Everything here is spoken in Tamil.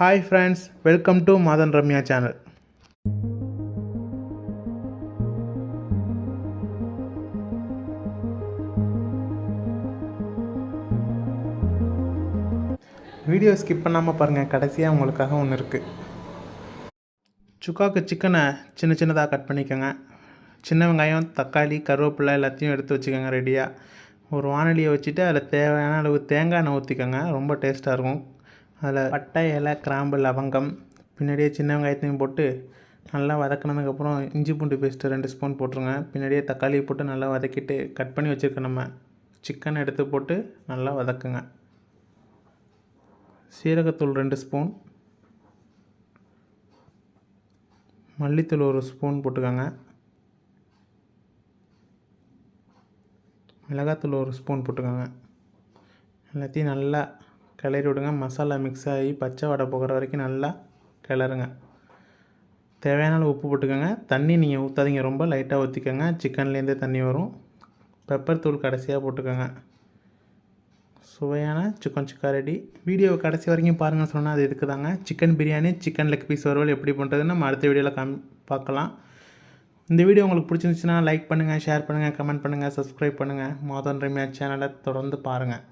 Hi friends welcome to Madhan Ramya channel video skip பண்ணாமல் பாருங்கள் கடைசியாக உங்களுக்காக ஒன்று இருக்குது சுக்காக்கு சிக்கனை சின்ன சின்னதாக கட் பண்ணிக்கோங்க. சின்ன வெங்காயம் தக்காளி கருவேப்பிலை எல்லாத்தையும் எடுத்து வச்சுக்கோங்க ரெடியாக ஒரு வானொலியை வச்சுட்டு அதில் தேவையான அளவு தேங்காய் எண்ணெய் ஊற்றிக்கோங்க ரொம்ப டேஸ்ட்டாக இருக்கும். அதில் பட்டை இலை கிராம்பு லவங்கம் பின்னாடியே சின்ன வெங்காயத்தையும் போட்டு நல்லா வதக்கினதுக்கப்புறம் இஞ்சி பூண்டு பேஸ்ட்டு ரெண்டு ஸ்பூன் போட்டுருங்க. பின்னாடியே தக்காளியை போட்டு நல்லா வதக்கிட்டு கட் பண்ணி வச்சுருக்க நம்ம சிக்கன் எடுத்து போட்டு நல்லா வதக்குங்க. சீரகத்தூள் ரெண்டு ஸ்பூன். மல்லித்தூள் ஒரு ஸ்பூன் போட்டுக்கோங்க. மிளகாத்தூள் ஒரு ஸ்பூன் போட்டுக்கோங்க. எல்லாத்தையும் நல்லா கிளறி விடுங்க. மசாலா மிக்ஸ் ஆகி பச்சை வடை போகிற வரைக்கும் நல்லா கிளறுங்க. தேவையான அளவு உப்பு போட்டுக்கோங்க. தண்ணி நீங்கள் ஊற்றாதீங்க ரொம்ப லைட்டாக ஊற்றிக்கோங்க சிக்கன்லேருந்தே தண்ணி வரும். பெப்பர் தூள் கடைசியாக போட்டுக்கோங்க. சுவையான சிக்கன் சிக்கா ரெடி வீடியோ கடைசி வரைக்கும் பாருங்கள் சொன்னால் அது இதுக்கு தாங்க chicken biryani chicken leg piece வறுவல் எப்படி பண்ணுறதுன்னு நம்ம அடுத்த வீடியோவில் கம் பார்க்கலாம். இந்த வீடியோ உங்களுக்கு பிடிச்சிருந்துச்சுன்னா லைக் பண்ணுங்கள் ஷேர் பண்ணுங்கள் கமெண்ட் பண்ணுங்கள் சப்ஸ்கிரைப் பண்ணுங்கள் மாதன் ரம்யா சேனலை தொடர்ந்து பாருங்கள்